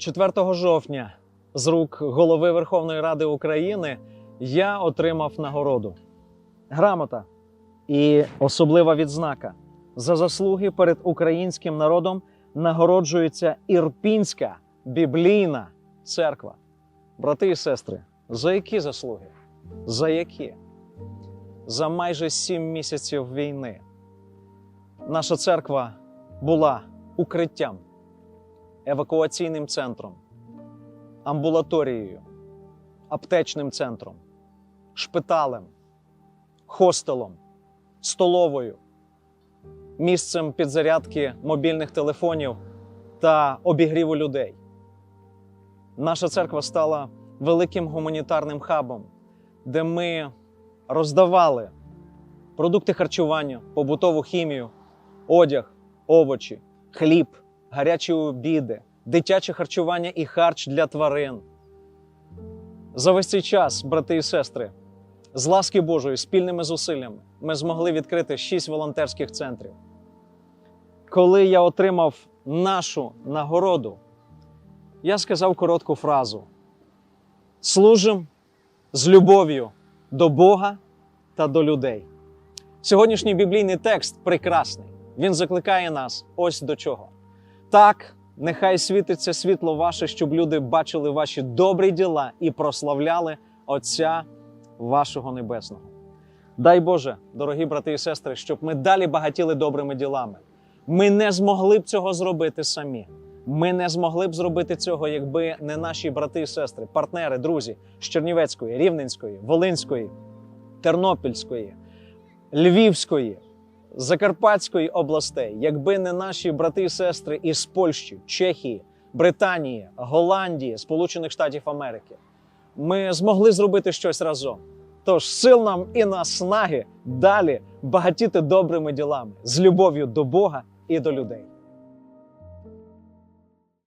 4 жовтня з рук голови Верховної Ради України я отримав нагороду. Грамота і особлива відзнака за заслуги перед українським народом нагороджується Ірпінська біблійна церква. Брати і сестри, за які заслуги? За які? За майже сім місяців війни наша церква була укриттям, евакуаційним центром, амбулаторією, аптечним центром, шпиталем, хостелом, столовою, місцем підзарядки мобільних телефонів та обігріву людей. Наша церква стала великим гуманітарним хабом, де ми роздавали продукти харчування, побутову хімію, одяг, овочі, хліб, гарячі обіди, дитяче харчування і харч для тварин. За весь цей час, брати і сестри, з ласки Божої, спільними зусиллями, ми змогли відкрити шість волонтерських центрів. Коли я отримав нашу нагороду, я сказав коротку фразу: служим з любов'ю до Бога та до людей. Сьогоднішній біблійний текст прекрасний. Він закликає нас ось до чого. Так, нехай світиться світло ваше, щоб люди бачили ваші добрі діла і прославляли Отця вашого Небесного. Дай Боже, дорогі брати і сестри, щоб ми далі багатіли добрими ділами. Ми не змогли б цього зробити самі. Ми не змогли б зробити цього, якби не наші брати і сестри, партнери, друзі з Чернівецької, Рівненської, Волинської, Тернопільської, Львівської, Закарпатської областей, якби не наші брати і сестри із Польщі, Чехії, Британії, Голландії, Сполучених Штатів Америки, ми змогли зробити щось разом. Тож сил нам і наснаги далі багатіти добрими ділами з любов'ю до Бога і до людей.